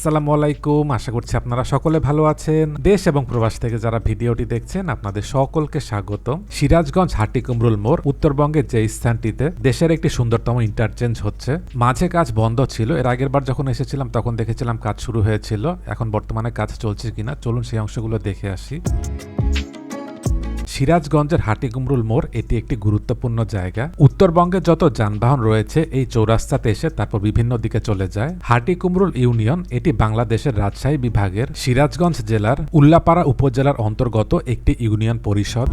আসসালামু আলাইকুম। আশা করছি আপনারা সকলে ভালো আছেন। দেশ এবং প্রবাস থেকে যারা ভিডিওটি দেখছেন, আপনাদের সকলকে স্বাগত সিরাজগঞ্জ হাটিকুমরুল মোড়, উত্তরবঙ্গের যে স্থানটিতে দেশের একটি সুন্দরতম ইন্টারচেঞ্জ হচ্ছে। মাঝে কাজ বন্ধ ছিল, এর আগের বার যখন এসেছিলাম তখন দেখেছিলাম কাজ শুরু হয়েছিল। এখন বর্তমানে কাজ চলছে কিনা, চলুন সেই অংশগুলো দেখে আসি। সিরাজগঞ্জের হাটিগুমরুল মোড়, এটি একটি গুরুত্বপূর্ণ জায়গা। উত্তরবঙ্গে যত যানবাহন রয়েছে, এই চৌরাস্তাতে এসে তারপর বিভিন্ন দিকে চলে যায়। হাটিকুমরুল ইউনিয়ন, এটি বাংলাদেশের রাজশাহী বিভাগের সিরাজগঞ্জ জেলার উল্লাপাড়া উপজেলার অন্তর্গত একটি ইউনিয়ন পরিষদ।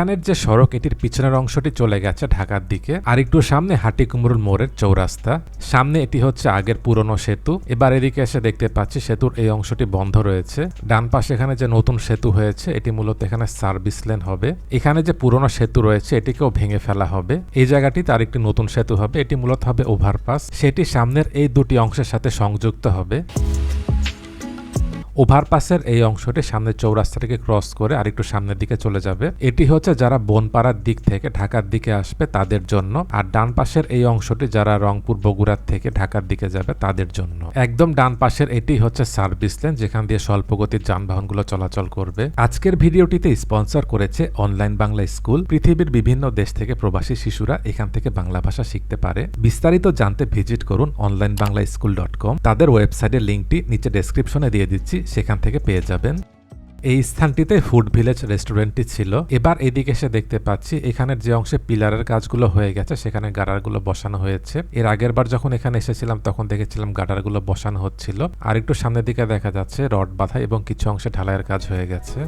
এখানের যে সড়ক, এটির পিছনের অংশটি চলে গেছে ঢাকার দিকে। আর একটু সামনে হাটিকুমরুল মোড়ের চৌরাস্তা। সামনে এটি হচ্ছে আগের পুরনো সেতু। এবার এদিকে এসে দেখতে পাচ্ছি সেতুর এই অংশটি বন্ধ রয়েছে। ডান পাশে এখানে যে নতুন সেতু হয়েছে, এটি মূলত এখানে সার্ভিস লেন হবে। এখানে যে পুরনো সেতু রয়েছে, এটিকেও ভেঙে ফেলা হবে। এই জায়গাটিতে আরেকটি নতুন সেতু হবে। এটি মূলত হবে ওভারপাস। সেটি সামনের এই দুটি অংশের সাথে সংযুক্ত হবে। ওভারপাসের এই অংশটি সামনের চৌরাস্তাটিকে ক্রস করে আরেকটু সামনের দিকে চলে যাবে। এটি হচ্ছে যারা বনপাড়ার দিক থেকে ঢাকার দিকে আসবে তাদের জন্য আর ডান পাশের এই অংশটি যারা রংপুর বগুড়ার থেকে ঢাকার দিকে যাবে তাদের জন্য। একদম ডান পাশের এটি হচ্ছে সার্ভিস লেন যেখান দিয়ে স্বল্প গতির যানবাহনগুলো চলাচল করবে। আজকের ভিডিওটিতে স্পন্সর করেছে অনলাইন বাংলা স্কুল। পৃথিবীর বিভিন্ন দেশ থেকে প্রবাসী শিশুরা এখান থেকে বাংলা ভাষা শিখতে পারে। বিস্তারিত জানতে ভিজিট করুন online Bangla school dot com. তাদের ওয়েবসাইটের লিঙ্কটি নিচে ডেসক্রিপশনে দিয়ে দিচ্ছি। সেখান থেকে পেয়ে যাবেন। এই স্থানটিতে ফুড ভিলেজ রেস্টুরেন্টটি ছিল। এবার এদিকে এসে দেখতে পাচ্ছি, এখানের যে অংশে পিলারের কাজগুলো হয়ে গেছে, সেখানে গাডারগুলো বসানো হয়েছে। এর আগের বার যখন এখানে এসেছিলাম, তখন দেখেছিলাম গাডারগুলো বসানো হচ্ছিল। আর একটু সামনের দিকে দেখা যাচ্ছে, রড বাঁধা এবং কিছু অংশে ঢালাইয়ের কাজ হয়ে গেছে।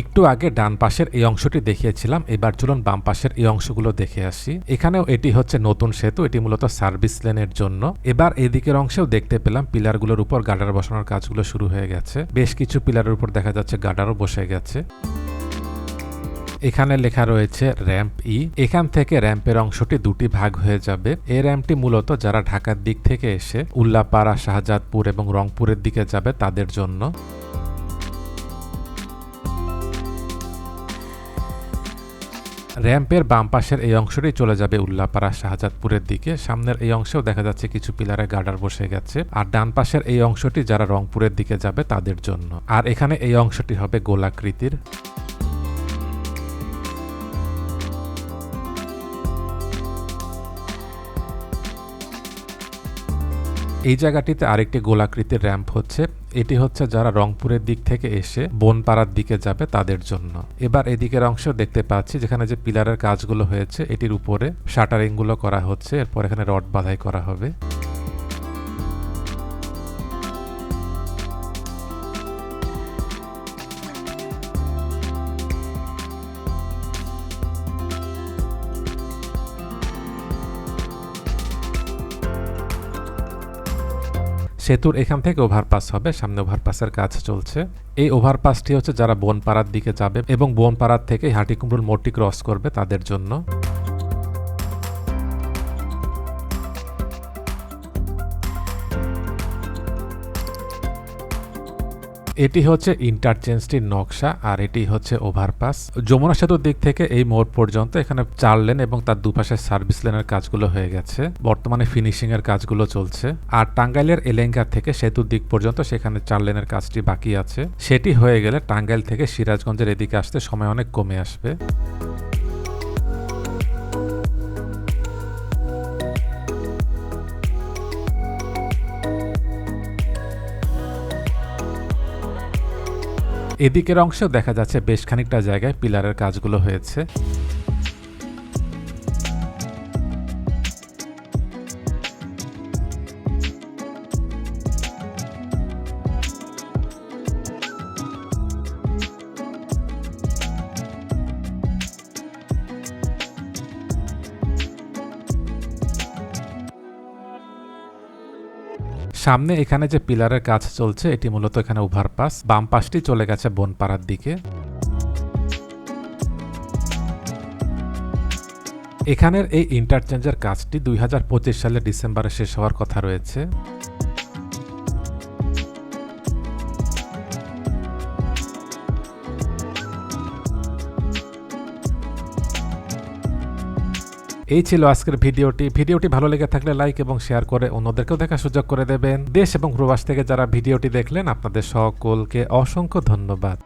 একটু আগে ডান পাশের এই অংশটি দেখিয়েছিলাম। এবার চলুন বাম পাশের এই অংশগুলো দেখে আসি। এখানেও এটি হচ্ছে নতুন সেতু, এটি মূলত সার্ভিস লেনের জন্য। এবার এদিকের অংশেও দেখতে পেলাম পিলারগুলোর উপর গার্ডার বসানোর কাজগুলো শুরু হয়ে গেছে। বেশ কিছু পিলারের উপর দেখা যাচ্ছে গার্ডারও বসে গেছে। এখানে লেখা রয়েছে র্যাম্প ই। এখান থেকে র্যাম্পের অংশটি দুটি ভাগ হয়ে যাবে। এই র্যাম্পটি মূলত যারা ঢাকার দিক থেকে এসে উল্লাপাড়া, শাহজাদপুর এবং রংপুরের দিকে যাবে তাদের জন্য। র্যাম্পের বাম পাশের এই অংশটি চলে যাবে উল্লাপাড়া শাহজাদপুরের দিকে। সামনের এই অংশেও দেখা যাচ্ছে কিছু পিলারে গার্ডার বসে গেছে। আর ডান পাশের এই অংশটি যারা রংপুরের দিকে যাবে তাদের জন্য। আর এখানে এই অংশটি হবে গোলাকৃতির। এই জায়গাটিতে আরেকটি গোলাকৃতির র্যাম্প হচ্ছে। এটি হচ্ছে যারা রংপুরের দিক থেকে এসে বনপাড়ার দিকে যাবে তাদের জন্য। এবার এদিকের অংশ দেখতে পাচ্ছি, যেখানে যে পিলারের কাজগুলো হয়েছে, এটির উপরে শাটারিংগুলো করা হচ্ছে। এরপর এখানে রড বাধাই করা হবে। সেতুর এখান থেকে ওভারপাস হবে, সামনে ওভারপাসের কাজ চলছে। এই ওভারপাসটি হচ্ছে যারা বনপাড়ার দিকে যাবে এবং বনপাড়ার থেকে হাটিকুমরুল মোড়টি ক্রস করবে তাদের জন্য। এটি হচ্ছে ইন্টারচেঞ্জটির নকশা আর এটি হচ্ছে ওভারপাস। যমুনা সেতুর দিক থেকে এই মোড় পর্যন্ত এখানে চার লেন এবং তার দুপাশে সার্ভিস লেনের কাজগুলো হয়ে গেছে। বর্তমানে ফিনিশিং এর কাজগুলো চলছে। আর টাঙ্গাইলের এলেঙ্গা থেকে সেতুর দিক পর্যন্ত সেখানে চার লেনের কাজটি বাকি আছে। সেটি হয়ে গেলে টাঙ্গাইল থেকে সিরাজগঞ্জের এদিকে আসতে সময় অনেক কমে আসবে। এদিকের অংশেও দেখা যাচ্ছে বেশ খানিকটা জায়গায় পিলারের কাজগুলো হয়েছে। সামনে এখানে যে পিলারের কাজ চলছে, এটি মূলত এখানে ওভারপাস বাম পাশটি চলে গেছে বনপাড়ার দিকে। এখানের এই ইন্টারচেঞ্জের কাজটি দুই সালে ডিসেম্বরে শেষ হওয়ার কথা রয়েছে। এই ছিল আজকের ভিডিওটি। ভিডিওটি ভালো লেগে থাকলে লাইক এবং শেয়ার করে অন্যদেরকেও দেখার সুযোগ করে দেবেন। দেশ এবং প্রবাস থেকে যারা ভিডিওটি দেখলেন, আপনাদের সকলকে অসংখ্য ধন্যবাদ।